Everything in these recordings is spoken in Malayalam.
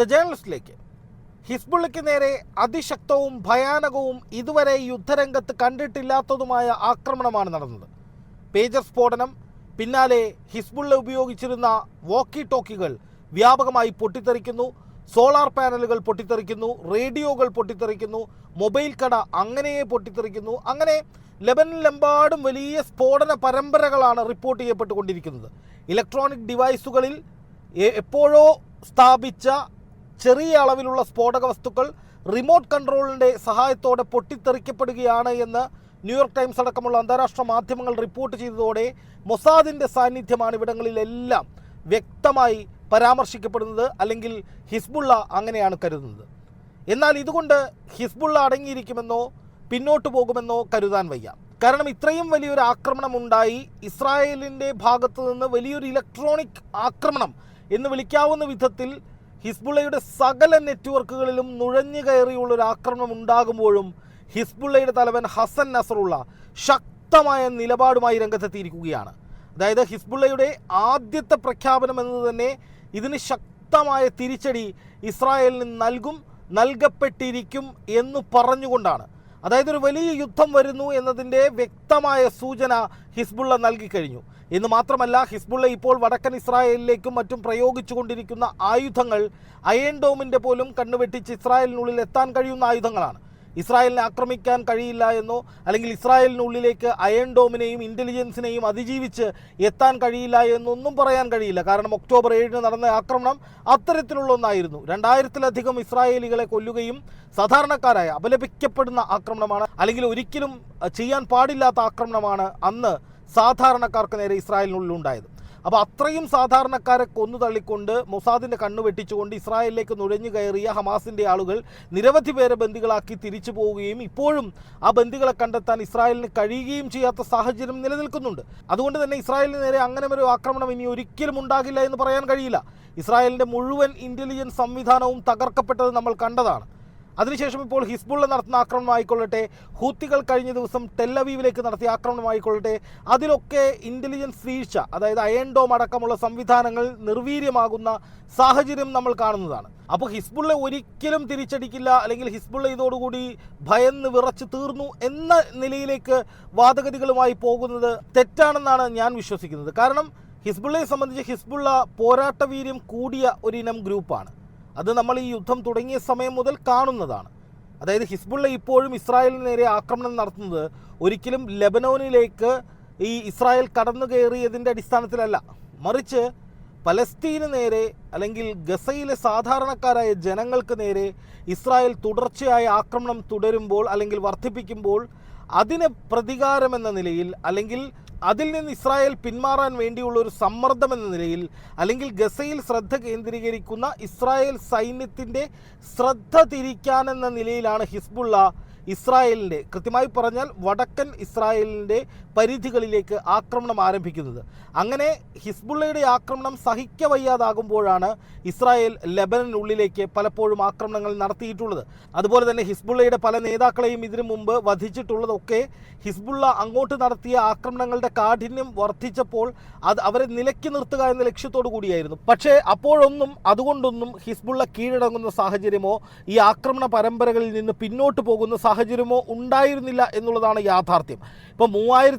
ദ ജേണലിസ്റ്റിലേക്ക്. ഹിസ്ബുള്ളയ്ക്ക് നേരെ അതിശക്തവും ഭയാനകവും ഇതുവരെ യുദ്ധരംഗത്ത് കണ്ടിട്ടില്ലാത്തതുമായ ആക്രമണമാണ് നടന്നത്. പേജർ സ്ഫോടനം പിന്നാലെ ഹിസ്ബുള്ള ഉപയോഗിച്ചിരുന്ന വോക്കി ടോക്കികൾ വ്യാപകമായി പൊട്ടിത്തെറിക്കുന്നു സോളാർ പാനലുകൾ പൊട്ടിത്തെറിക്കുന്നു റേഡിയോകൾ പൊട്ടിത്തെറിക്കുന്നു മൊബൈൽ കട അങ്ങനെയെ പൊട്ടിത്തെറിക്കുന്നു അങ്ങനെ ലെബനിലെമ്പാടും വലിയ സ്ഫോടന പരമ്പരകളാണ് റിപ്പോർട്ട് ചെയ്യപ്പെട്ടുകൊണ്ടിരിക്കുന്നത്. ഇലക്ട്രോണിക് ഡിവൈസുകളിൽ എപ്പോഴോ സ്ഥാപിച്ച ചെറിയ അളവിലുള്ള സ്ഫോടക വസ്തുക്കൾ റിമോട്ട് കൺട്രോളിന്റെ സഹായത്തോടെ പൊട്ടിത്തെറിക്കപ്പെടുകയാണ് എന്ന് ന്യൂയോർക്ക് ടൈംസ് അടക്കമുള്ള അന്താരാഷ്ട്ര മാധ്യമങ്ങൾ റിപ്പോർട്ട് ചെയ്തതോടെ മൊസാദിന്റെ സാന്നിധ്യമാണ് ഇവിടങ്ങളിലെല്ലാം വ്യക്തമായി പരാമർശിക്കപ്പെടുന്നത് അല്ലെങ്കിൽ ഹിസ്ബുള്ള അങ്ങനെയാണ് കരുതുന്നത്. എന്നാൽ ഇതുകൊണ്ട് ഹിസ്ബുള്ള അടങ്ങിയിരിക്കുമെന്നോ പിന്നോട്ട് പോകുമെന്നോ കരുതാൻ വയ്യ. കാരണം ഇത്രയും വലിയൊരു ആക്രമണം ഉണ്ടായി ഇസ്രായേലിന്റെ ഭാഗത്തു നിന്ന് വലിയൊരു ഇലക്ട്രോണിക് ആക്രമണം എന്ന് വിളിക്കാവുന്ന വിധത്തിൽ ഹിസ്ബുള്ളയുടെ സകല നെറ്റ്വർക്കുകളിലും നുഴഞ്ഞു കയറിയുള്ള ഒരു ആക്രമണം ഉണ്ടാകുമ്പോഴും ഹിസ്ബുള്ളയുടെ തലവൻ ഹസൻ നസറുള്ള ശക്തമായ നിലപാടുമായി രംഗത്തെത്തിയിരിക്കുകയാണ്. അതായത് ഹിസ്ബുള്ളയുടെ ആദ്യത്തെ പ്രഖ്യാപനം എന്നത് തന്നെ ഇതിന് ശക്തമായ തിരിച്ചടി ഇസ്രായേലിന് നൽകും നൽകപ്പെട്ടിരിക്കും എന്ന് പറഞ്ഞുകൊണ്ടാണ്. അതായത് ഒരു വലിയ യുദ്ധം വരുന്നു എന്നതിന്റെ വ്യക്തമായ സൂചന ഹിസ്ബുള്ള നൽകിക്കഴിഞ്ഞു എന്ന് മാത്രമല്ല ഹിസ്ബുള്ള ഇപ്പോൾ വടക്കൻ ഇസ്രായേലിലേക്കും മറ്റും പ്രയോഗിച്ചുകൊണ്ടിരിക്കുന്ന ആയുധങ്ങൾ അയൺ ഡോമിന്റെ പോലും കണ്ണുവെട്ടിച്ച് ഇസ്രായേലിനുള്ളിൽ എത്താൻ കഴിയുന്ന ആയുധങ്ങളാണ്. ഇസ്രായേലിനെ ആക്രമിക്കാൻ കഴിയില്ല എന്നോ അല്ലെങ്കിൽ ഇസ്രായേലിനുള്ളിലേക്ക് അയൺ ഡോമിനെയും ഇന്റലിജൻസിനെയും അതിജീവിച്ച് എത്താൻ കഴിയില്ല എന്നൊന്നും പറയാൻ കഴിയില്ല. കാരണം ഒക്ടോബർ ഏഴിന് നടന്ന ആക്രമണം അത്തരത്തിലുള്ള ഒന്നായിരുന്നു. രണ്ടായിരത്തിലധികം ഇസ്രായേലികളെ കൊല്ലുകയും സാധാരണക്കാരായ അപലപിക്കപ്പെടുന്ന ആക്രമണമാണ് അല്ലെങ്കിൽ ഒരിക്കലും ചെയ്യാൻ പാടില്ലാത്ത ആക്രമണമാണ് അന്ന് സാധാരണക്കാർക്ക് നേരെ ഇസ്രായേലിനുള്ളിൽ ഉണ്ടായത് അപ്പോൾ അത്രയും സാധാരണക്കാരെ കൊന്നു തള്ളിക്കൊണ്ട് മൊസാദിന്റെ കണ്ണു വെട്ടിച്ചുകൊണ്ട് ഇസ്രായേലിലേക്ക് നുഴഞ്ഞു കയറിയ ഹമാസിന്റെ ആളുകൾ നിരവധി പേരെ ബന്ദികളാക്കി തിരിച്ചു പോവുകയും ഇപ്പോഴും ആ ബന്ദികളെ കണ്ടെത്താൻ ഇസ്രായേലിന് കഴിയുകയും ചെയ്യാത്ത സാഹചര്യം നിലനിൽക്കുന്നുണ്ട്. അതുകൊണ്ട് തന്നെ ഇസ്രായേലിന് നേരെ അങ്ങനെ ഒരു ആക്രമണം ഇനി ഒരിക്കലും ഉണ്ടാകില്ല എന്ന് പറയാൻ കഴിയില്ല. ഇസ്രായേലിന്റെ മുഴുവൻ ഇന്റലിജൻസ് സംവിധാനവും തകർക്കപ്പെട്ടത് നമ്മൾ കണ്ടതാണ്. അതിനുശേഷം ഇപ്പോൾ ഹിസ്ബുള്ള നടത്തുന്ന ആക്രമണമായിക്കൊള്ളട്ടെ ഹൂത്തികൾ കഴിഞ്ഞ ദിവസം ടെല്ലവീവിലേക്ക് നടത്തിയ ആക്രമണമായിക്കൊള്ളട്ടെ അതിലൊക്കെ ഇന്റലിജൻസ് വീഴ്ച അതായത് അയൺ ഡോം അടക്കമുള്ള സംവിധാനങ്ങൾ നിർവീര്യമാകുന്ന സാഹചര്യം നമ്മൾ കാണുന്നതാണ്. അപ്പോൾ ഹിസ്ബുള്ള ഒരിക്കലും തിരിച്ചടിക്കില്ല അല്ലെങ്കിൽ ഹിസ്ബുള്ള ഇതോടുകൂടി ഭയന്ന് വിറച്ച് തീർന്നു എന്ന നിലയിലേക്ക് വാദഗതികളുമായി പോകുന്നത് തെറ്റാണെന്നാണ് ഞാൻ വിശ്വസിക്കുന്നത്. കാരണം ഹിസ്ബുള്ളയെ സംബന്ധിച്ച് ഹിസ്ബുള്ള പോരാട്ട വീര്യം കൂടിയ ഒരിനം ഗ്രൂപ്പാണ്. അത് നമ്മൾ ഈ യുദ്ധം തുടങ്ങിയ സമയം മുതൽ കാണുന്നതാണ്. അതായത് ഹിസ്ബുള്ള ഇപ്പോഴും ഇസ്രായേലിന് നേരെ ആക്രമണം നടത്തുന്നത് ഒരിക്കലും ലെബനോനിലേക്ക് ഈ ഇസ്രായേൽ കടന്നു കയറിയതിന്റെ അടിസ്ഥാനത്തിലല്ല. മറിച്ച് പലസ്തീന് നേരെ അല്ലെങ്കിൽ ഗസയിലെ സാധാരണക്കാരായ ജനങ്ങൾക്ക് നേരെ ഇസ്രായേൽ തുടർച്ചയായ ആക്രമണം തുടരുമ്പോൾ അല്ലെങ്കിൽ വർദ്ധിപ്പിക്കുമ്പോൾ അതിന് പ്രതികാരമെന്ന നിലയിൽ അല്ലെങ്കിൽ അതിൽ നിന്ന് ഇസ്രായേൽ പിന്മാറാൻ വേണ്ടിയുള്ള ഒരു സമ്മർദ്ദം എന്ന നിലയിൽ അല്ലെങ്കിൽ ഗസയിൽ ശ്രദ്ധ കേന്ദ്രീകരിക്കുന്ന ഇസ്രായേൽ സൈന്യത്തിന്റെ ശ്രദ്ധ തിരിക്കാനെന്ന നിലയിലാണ് ഹിസ്ബുള്ള ഇസ്രായേലിന്റെ. കൃത്യമായി പറഞ്ഞാൽ വടക്കൻ ഇസ്രായേലിന്റെ പരിധികളിലേക്ക് ആക്രമണം ആരംഭിക്കുന്നത്. അങ്ങനെ ഹിസ്ബുള്ളയുടെ ആക്രമണം സഹിക്കവയ്യാതാകുമ്പോഴാണ് ഇസ്രായേൽ ലെബനനുള്ളിലേക്ക് പലപ്പോഴും ആക്രമണങ്ങൾ നടത്തിയിട്ടുള്ളത്. അതുപോലെ തന്നെ ഹിസ്ബുള്ളയുടെ പല നേതാക്കളെയും ഇതിനു മുമ്പ് വധിച്ചിട്ടുള്ളതൊക്കെ ഹിസ്ബുള്ള അങ്ങോട്ട് നടത്തിയ ആക്രമണങ്ങളുടെ കാഠിന്യം വർദ്ധിച്ചപ്പോൾ അത് അവരെ നിലയ്ക്ക് നിർത്തുക എന്ന ലക്ഷ്യത്തോടു കൂടിയായിരുന്നു. പക്ഷേ അപ്പോഴൊന്നും അതുകൊണ്ടൊന്നും ഹിസ്ബുള്ള കീഴടങ്ങുന്ന സാഹചര്യമോ ഈ ആക്രമണ പരമ്പരകളിൽ നിന്ന് പിന്നോട്ട് പോകുന്ന സാഹചര്യമോ ഉണ്ടായിരുന്നില്ല എന്നുള്ളതാണ് യാഥാർത്ഥ്യം. ഇപ്പോൾ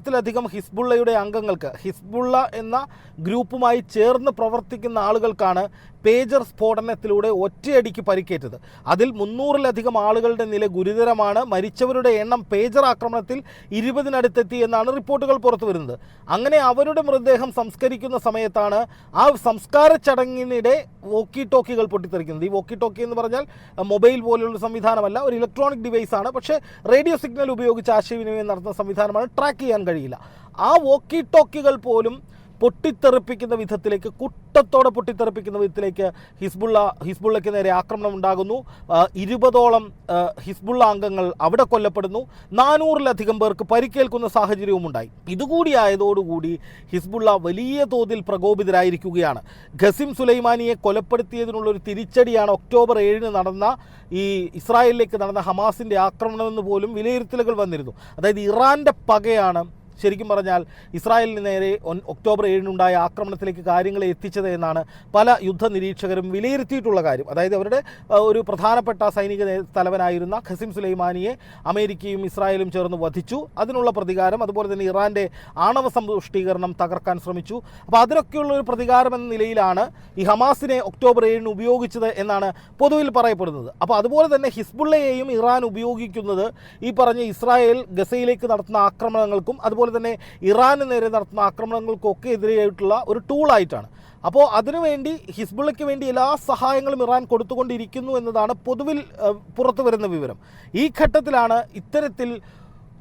മൂവായിരത്തിലധികം ഹിസ്ബുള്ളയുടെ അംഗങ്ങൾക്ക് ഹിസ്ബുള്ള എന്ന ഗ്രൂപ്പുമായി ചേർന്ന് പ്രവർത്തിക്കുന്ന ആളുകൾക്കാണ് പേജർ സ്ഫോടനത്തിലൂടെ ഒറ്റയടിക്ക് പരിക്കേറ്റത്. അതിൽ മുന്നൂറിലധികം ആളുകളുടെ നില ഗുരുതരമാണ്. മരിച്ചവരുടെ എണ്ണം പേജർ ആക്രമണത്തിൽ ഇരുപതിനടുത്തെത്തി എന്നാണ് റിപ്പോർട്ടുകൾ പുറത്തു വരുന്നത്. അങ്ങനെ അവരുടെ മൃതദേഹം സംസ്കരിക്കുന്ന സമയത്താണ് ആ സംസ്കാര ചടങ്ങിനിടെ വോക്കി ടോക്കികൾ പൊട്ടിത്തെറിക്കുന്നത്. ഈ വോക്കി ടോക്കി എന്ന് പറഞ്ഞാൽ മൊബൈൽ പോലുള്ള സംവിധാനമല്ല ഒരു ഇലക്ട്രോണിക് ഡിവൈസ് ആണ് പക്ഷേ റേഡിയോ സിഗ്നൽ ഉപയോഗിച്ച് ആശയവിനിമയം നടത്തുന്ന സംവിധാനമാണ് ട്രാക്ക് ചെയ്യാൻ കഴിയില്ല. ആ വോക്കി ടോക്കികൾ പോലും പൊട്ടിത്തെറിപ്പിക്കുന്ന വിധത്തിലേക്ക് കുട്ടത്തോടെ പൊട്ടിത്തെറിപ്പിക്കുന്ന വിധത്തിലേക്ക് ഹിസ്ബുള്ള ഹിസ്ബുള്ളയ്ക്ക് നേരെ ആക്രമണം ഉണ്ടാകുന്നു. ഇരുപതോളം ഹിസ്ബുള്ള അംഗങ്ങൾ അവിടെ കൊല്ലപ്പെടുന്നു. നാനൂറിലധികം പേർക്ക് പരിക്കേൽക്കുന്ന സാഹചര്യവും ഉണ്ടായി ഇതുകൂടി ആയതോടുകൂടി ഹിസ്ബുള്ള വലിയ തോതിൽ പ്രകോപിതരായിരിക്കുകയാണ്. ഖസിം സുലൈമാനിയെ കൊലപ്പെടുത്തിയതിനുള്ള ഒരു തിരിച്ചടിയാണ് ഒക്ടോബർ ഏഴിന് നടന്ന ഈ ഇസ്രായേലിലേക്ക് നടന്ന ഹമാസിന്റെ ആക്രമണമെന്ന് പോലും വിലയിരുത്തലുകൾ വന്നിരുന്നു. അതായത് ഇറാന്റെ പകയാണ് ശരിക്കും പറഞ്ഞാൽ ഇസ്രായേലിന് നേരെ ഒക്ടോബർ ഏഴിനുണ്ടായ ആക്രമണത്തിലേക്ക് കാര്യങ്ങളെ എത്തിച്ചത് എന്നാണ് പല യുദ്ധ നിരീക്ഷകരും വിലയിരുത്തിയിട്ടുള്ള കാര്യം. അതായത് അവരുടെ ഒരു പ്രധാനപ്പെട്ട സൈനിക തലവനായിരുന്ന ഖസിം സുലൈമാനിയെ അമേരിക്കയും ഇസ്രായേലും ചേർന്ന് വധിച്ചു. അതിനുള്ള പ്രതികാരം അതുപോലെ തന്നെ ഇറാന്റെ ആണവ സമ്പുഷ്ടീകരണം തകർക്കാൻ ശ്രമിച്ചു. അപ്പോൾ അതിനൊക്കെയുള്ള ഒരു പ്രതികാരം എന്ന നിലയിലാണ് ഈ ഹമാസിനെ ഒക്ടോബർ ഏഴിന് ഉപയോഗിച്ചത് എന്നാണ് പൊതുവിൽ പറയപ്പെടുന്നത്. അപ്പോൾ അതുപോലെ തന്നെ ഹിസ്ബുള്ളയെയും ഇറാൻ ഉപയോഗിക്കുന്നത് ഈ പറഞ്ഞ ഇസ്രായേൽ ഗസയിലേക്ക് നടത്തുന്ന ആക്രമണങ്ങൾക്കും അതുപോലെ തന്നെ ഇറാന് നേരെ നടത്തുന്ന ആക്രമണങ്ങൾക്കൊക്കെ എതിരെയായിട്ടുള്ള ഒരു ടൂളായിട്ടാണ്. അപ്പോൾ അതിനുവേണ്ടി ഹിസ്ബുള്ളയ്ക്ക് വേണ്ടി എല്ലാ സഹായങ്ങളും ഇറാൻ കൊടുത്തുകൊണ്ടിരിക്കുന്നു എന്നതാണ് പൊതുവിൽ പുറത്തു വരുന്ന വിവരം. ഈ ഘട്ടത്തിലാണ് ഇത്തരത്തിൽ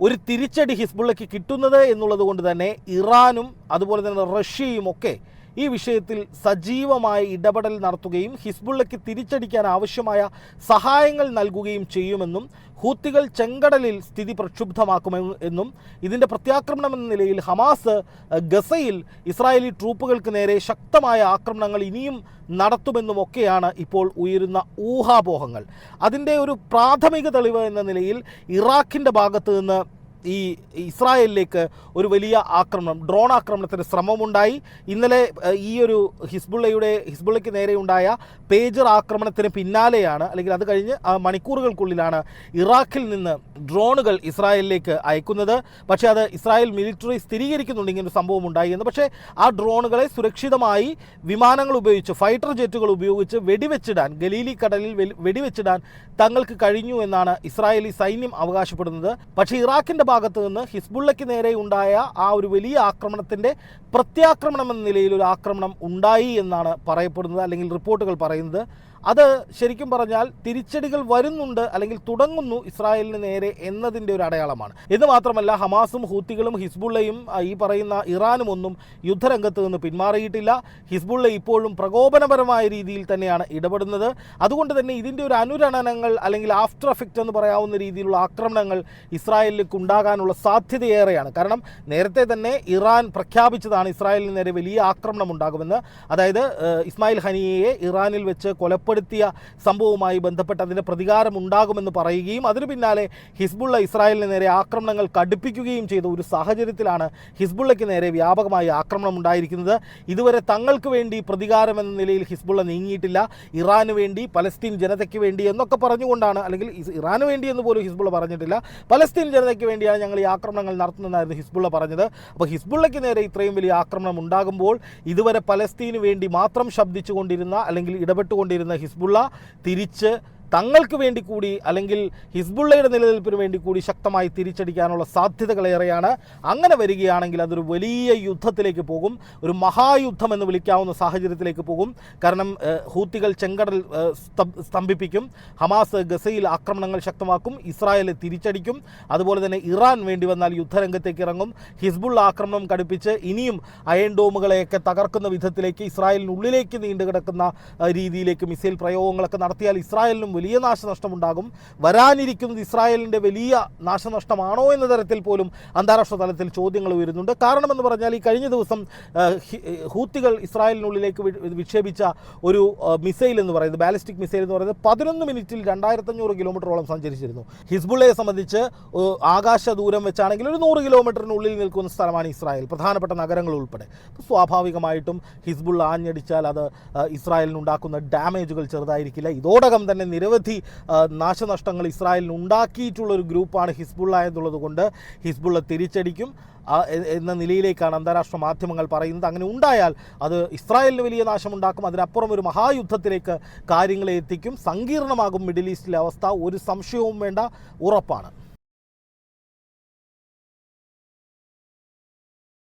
ഒരു തിരിച്ചടി ഹിസ്ബുള്ളയ്ക്ക് കിട്ടുന്നത് എന്നുള്ളത് കൊണ്ട് തന്നെ ഇറാനും അതുപോലെ തന്നെ റഷ്യയും ഒക്കെ ഈ വിഷയത്തിൽ സജീവമായ ഇടപെടൽ നടത്തുകയും ഹിസ്ബുള്ളയ്ക്ക് തിരിച്ചടിക്കാൻ ആവശ്യമായ സഹായങ്ങൾ നൽകുകയും ചെയ്യുമെന്നും ഹൂത്തികൾ ചെങ്കടലിൽ സ്ഥിതി പ്രക്ഷുബ്ധമാക്കുമെന്നും ഇതിന്റെ പ്രത്യാക്രമണം എന്ന നിലയിൽ ഹമാസ് ഗസയിൽ ഇസ്രായേലി ട്രൂപ്പുകൾക്ക് നേരെ ശക്തമായ ആക്രമണങ്ങൾ ഇനിയും നടത്തുമെന്നുമൊക്കെയാണ് ഇപ്പോൾ ഉയരുന്ന ഊഹാപോഹങ്ങൾ. അതിന്റെ ഒരു പ്രാഥമിക തെളിവ് എന്ന നിലയിൽ ഇറാഖിന്റെ ഭാഗത്ത് നിന്ന് ഈ ഇസ്രായേലിലേക്ക് ഒരു വലിയ ആക്രമണം ഡ്രോൺ ആക്രമണത്തിന് ശ്രമമുണ്ടായി. ഇന്നലെ ഈ ഒരു ഹിസ്ബുള്ളയുടെ ഹിസ്ബുള്ളയ്ക്ക് നേരെയുണ്ടായ പേജർ ആക്രമണത്തിന് പിന്നാലെയാണ് അല്ലെങ്കിൽ അത് കഴിഞ്ഞ് മണിക്കൂറുകൾക്കുള്ളിലാണ് ഇറാഖിൽ നിന്ന് ഡ്രോണുകൾ ഇസ്രായേലിലേക്ക് അയക്കുന്നത്. പക്ഷേ അത് ഇസ്രായേൽ മിലിറ്ററി സ്ഥിരീകരിക്കുന്നുണ്ട് ഒരു സംഭവം ഉണ്ടായി എന്ന്. പക്ഷേ ആ ഡ്രോണുകളെ സുരക്ഷിതമായി വിമാനങ്ങൾ ഉപയോഗിച്ച് ഫൈറ്റർ ജെറ്റുകൾ ഉപയോഗിച്ച് വെടിവെച്ചിടാൻ ഗലീലി കടലിൽ വെടിവെച്ചിടാൻ തങ്ങൾക്ക് കഴിഞ്ഞു എന്നാണ് ഇസ്രായേലി സൈന്യം അവകാശപ്പെടുന്നത്. പക്ഷേ ഇറാഖിന്റെ ഭാഗത്ത് നിന്ന് ഹിസ്ബുള്ളയ്ക്ക് നേരെ ഉണ്ടായ ആ ഒരു വലിയ ആക്രമണത്തിന്റെ പ്രത്യാക്രമണം എന്ന നിലയിൽ ഒരു ആക്രമണം ഉണ്ടായി എന്നാണ് പറയപ്പെടുന്നത് അല്ലെങ്കിൽ റിപ്പോർട്ടുകൾ പറയുന്നത്. അത് ശരിക്കും പറഞ്ഞാൽ തിരിച്ചടികൾ വരുന്നുണ്ട് അല്ലെങ്കിൽ തുടങ്ങുന്നു ഇസ്രായേലിന് നേരെ എന്നതിന്റെ ഒരു അടയാളമാണ്. ഇത് മാത്രമല്ല ഹമാസും ഹൂത്തികളും ഹിസ്ബുള്ളയും ഈ പറയുന്ന ഇറാനും ഒന്നും യുദ്ധരംഗത്ത് നിന്ന് പിന്മാറിയിട്ടില്ല. ഹിസ്ബുള്ള ഇപ്പോഴും പ്രകോപനപരമായ രീതിയിൽ തന്നെയാണ് ഇടപെടുന്നത്. അതുകൊണ്ട് തന്നെ ഇതിന്റെ ഒരു അനുരണനങ്ങൾ അല്ലെങ്കിൽ ആഫ്റ്റർ എഫക്റ്റ് എന്ന് പറയാവുന്ന രീതിയിലുള്ള ആക്രമണങ്ങൾ ഇസ്രായേലിലേക്ക് ഉണ്ടാകാനുള്ള സാധ്യതയേറെയാണ്. കാരണം നേരത്തെ തന്നെ ഇറാൻ പ്രഖ്യാപിച്ചതാണ് ഇസ്രായേലിന് നേരെ വലിയ ആക്രമണം ഉണ്ടാകുമെന്ന്. അതായത് ഇസ്മായിൽ ഹനിയയെ ഇറാനിൽ വെച്ച് കൊലപ്പെടുത്തിയ സംഭവവുമായി ബന്ധപ്പെട്ട് അതിന്റെ പ്രതികാരം ഉണ്ടാകുമെന്ന് പറയുകയും അതിനു പിന്നാലെ ഹിസ്ബുള്ള ഇസ്രായേലിന് നേരെ ആക്രമണങ്ങൾ കടുപ്പിക്കുകയും ചെയ്ത ഒരു സാഹചര്യത്തിലാണ് ഹിസ്ബുള്ളയ്ക്ക് നേരെ വ്യാപകമായി ആക്രമണം ഉണ്ടായിരിക്കുന്നത് ഇതുവരെ തങ്ങൾക്ക് വേണ്ടി പ്രതികാരം എന്ന നിലയിൽ ഹിസ്ബുള്ള നീങ്ങിയിട്ടില്ല. ഇറാന് വേണ്ടി പലസ്തീൻ ജനതയ്ക്ക് വേണ്ടി എന്നൊക്കെ പറഞ്ഞുകൊണ്ടാണ് അല്ലെങ്കിൽ ഇറാന് വേണ്ടി എന്ന് പോലും ഹിസ്ബുള്ള പറഞ്ഞിട്ടില്ല. പലസ്തീൻ ജനതയ്ക്ക് വേണ്ടിയാണ് ഞങ്ങൾ ഈ ആക്രമണങ്ങൾ നടത്തുന്നതെന്നായിരുന്നു ഹിസ്ബുള്ള പറഞ്ഞത്. അപ്പോൾ ഹിസ്ബുള്ളയ്ക്ക് നേരെ ഇത്രയും വലിയ ആക്രമണം ഉണ്ടാകുമ്പോൾ ഇതുവരെ പലസ്തീന് വേണ്ടി മാത്രം ശബ്ദിച്ചുകൊണ്ടിരുന്ന അല്ലെങ്കിൽ ഇടപെട്ടുകൊണ്ടിരുന്ന ഹിസ്ബുള്ള തിരിച്ച് തങ്ങൾക്ക് വേണ്ടി കൂടി അല്ലെങ്കിൽ ഹിസ്ബുള്ളയുടെ നിലനിൽപ്പിന് വേണ്ടി കൂടി ശക്തമായി തിരിച്ചടിക്കാനുള്ള സാധ്യതകളേറെയാണ് അങ്ങനെ വരികയാണെങ്കിൽ അതൊരു വലിയ യുദ്ധത്തിലേക്ക് പോകും. ഒരു മഹായുദ്ധം എന്ന് വിളിക്കാവുന്ന സാഹചര്യത്തിലേക്ക് പോകും. കാരണം ഹൂത്തികൾ ചെങ്കടൽ സ്തംഭിപ്പിക്കും. ഹമാസ് ഗസയിൽ ആക്രമണങ്ങൾ ശക്തമാക്കും. ഇസ്രായേൽ തിരിച്ചടിക്കും. അതുപോലെ തന്നെ ഇറാൻ വേണ്ടി വന്നാൽ യുദ്ധരംഗത്തേക്ക് ഇറങ്ങും. ഹിസ്ബുള്ള ആക്രമണം കടുപ്പിച്ച് ഇനിയും അയൺ ഡോമുകളെയൊക്കെ തകർക്കുന്ന വിധത്തിലേക്ക് ഇസ്രായേലിനുള്ളിലേക്ക് നീണ്ടു കിടക്കുന്ന രീതിയിലേക്ക് മിസൈൽ പ്രയോഗങ്ങളൊക്കെ നടത്തിയാൽ ഇസ്രായേലിനും വലിയ നാശനഷ്ടമുണ്ടാകും. വരാനിരിക്കുന്നത് ഇസ്രായേലിന്റെ വലിയ നാശനഷ്ടമാണോ എന്ന തരത്തിൽ പോലും അന്താരാഷ്ട്ര തലത്തിൽ ചോദ്യങ്ങൾ ഉയരുന്നുണ്ട്. കാരണമെന്ന് പറഞ്ഞാൽ ഈ കഴിഞ്ഞ ദിവസം ഹൂത്തികൾ ഇസ്രായേലിനുള്ളിലേക്ക് വിക്ഷേപിച്ച ഒരു മിസൈൽ എന്ന് പറയുന്നത് ബാലിസ്റ്റിക് മിസൈൽ എന്ന് പറയുന്നത് പതിനൊന്ന് മിനിറ്റിൽ രണ്ടായിരത്തഞ്ഞൂറ് കിലോമീറ്ററോളം സഞ്ചരിച്ചിരുന്നു. ഹിസ്ബുള്ളയെ സംബന്ധിച്ച് ആകാശ ദൂരം വെച്ചാണെങ്കിൽ ഒരു നൂറ് കിലോമീറ്ററിനുള്ളിൽ നിൽക്കുന്ന സ്ഥലമാണ് ഇസ്രായേൽ പ്രധാനപ്പെട്ട നഗരങ്ങൾ ഉൾപ്പെടെ. സ്വാഭാവികമായിട്ടും ഹിസ്ബുള്ള ആഞ്ഞടിച്ചാൽ അത് ഇസ്രായേലിനുണ്ടാക്കുന്ന ഡാമേജുകൾ ചെറുതായിരിക്കില്ല. ഇതോടകം തന്നെ നിരവധി ആ, നാശനഷ്ടങ്ങൾ ഇസ്രായേലിന് ഉണ്ടാക്കിയിട്ടുള്ള ഒരു ഗ്രൂപ്പാണ് ഹിസ്ബുള്ള എന്നുള്ളത് കൊണ്ട് ഹിസ്ബുള്ള തിരിച്ചടിക്കും. എന്ന നിലയിലേക്കാണ് അന്താരാഷ്ട്ര മാധ്യമങ്ങൾ പറയുന്നത്. അങ്ങനെ ഉണ്ടായാൽ അത് ഇസ്രായേലിന് വലിയ നാശമുണ്ടാക്കും. അതിനപ്പുറം ഒരു മഹായുദ്ധത്തിലേക്ക് കാര്യങ്ങളെ എത്തിക്കും. സങ്കീർണമാകും മിഡിൽ ഈസ്റ്റിലെ അവസ്ഥ. ഒരു സംശയവും വേണ്ട ഉറപ്പാണ്.